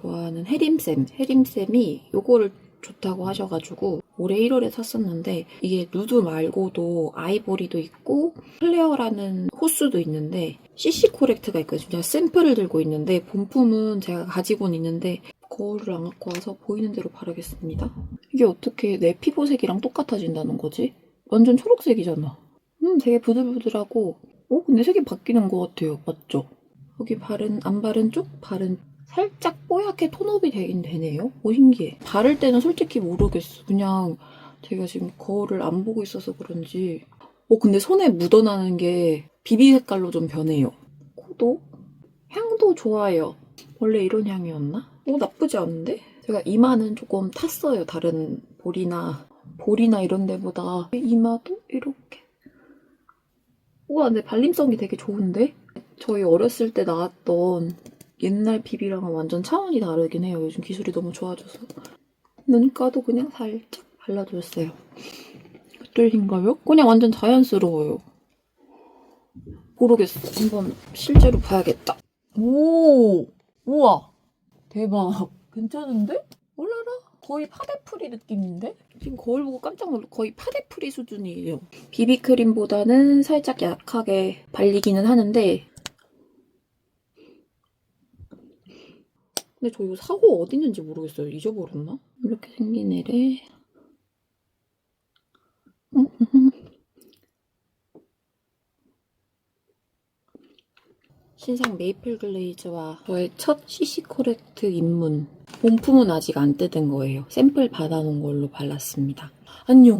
좋아하는 혜림쌤, 혜림쌤이 요거를 좋다고 하셔가지고 올해 1월에 샀었는데 이게 누드 말고도 아이보리도 있고 클레어라는 호수도 있는데 CC 코렉트가 있거든요. 제가 샘플을 들고 있는데 본품은 제가 가지고는 있는데 거울을 안 갖고 와서 보이는 대로 바르겠습니다. 이게 어떻게 내 피부색이랑 똑같아진다는 거지? 완전 초록색이잖아. 음, 되게 부들부들하고 어, 근데 색이 바뀌는 것 같아요. 맞죠? 여기 바른, 안 바른 쪽, 바른 살짝 뽀얗게 톤업이 되긴 되네요. 오, 신기해. 바를 때는 솔직히 모르겠어. 그냥 제가 지금 거울을 안 보고 있어서 그런지. 어, 근데 손에 묻어나는 게 비비 색깔로 좀 변해요. 코도? 향도 좋아요. 원래 이런 향이었나? 어, 나쁘지 않은데? 제가 이마는 조금 탔어요. 다른 볼이나, 볼이나 이런 데보다. 이마도 이렇게. 우와, 근데 발림성이 되게 좋은데? 저희 어렸을 때 나왔던 옛날 비비랑은 완전 차원이 다르긴 해요. 요즘 기술이 너무 좋아져서. 눈가도 그냥 살짝 발라줬어요. 뚫린가요? 그냥 완전 자연스러워요. 모르겠어. 한번 실제로 봐야겠다. 오! 우와! 대박. 괜찮은데? 올라라. 거의 파데프리 느낌인데? 지금 거울 보고 깜짝 놀라. 거의 파데프리 수준이에요. 비비크림보다는 살짝 약하게 발리기는 하는데 근데 저 이거 사고 어디 있는지 모르겠어요. 잊어버렸나? 이렇게 생긴 애를 신상 메이플 글레이즈와 저의 첫 CC 코렉트 입문 본품은 아직 안 뜯은 거예요. 샘플 받아놓은 걸로 발랐습니다. 안녕!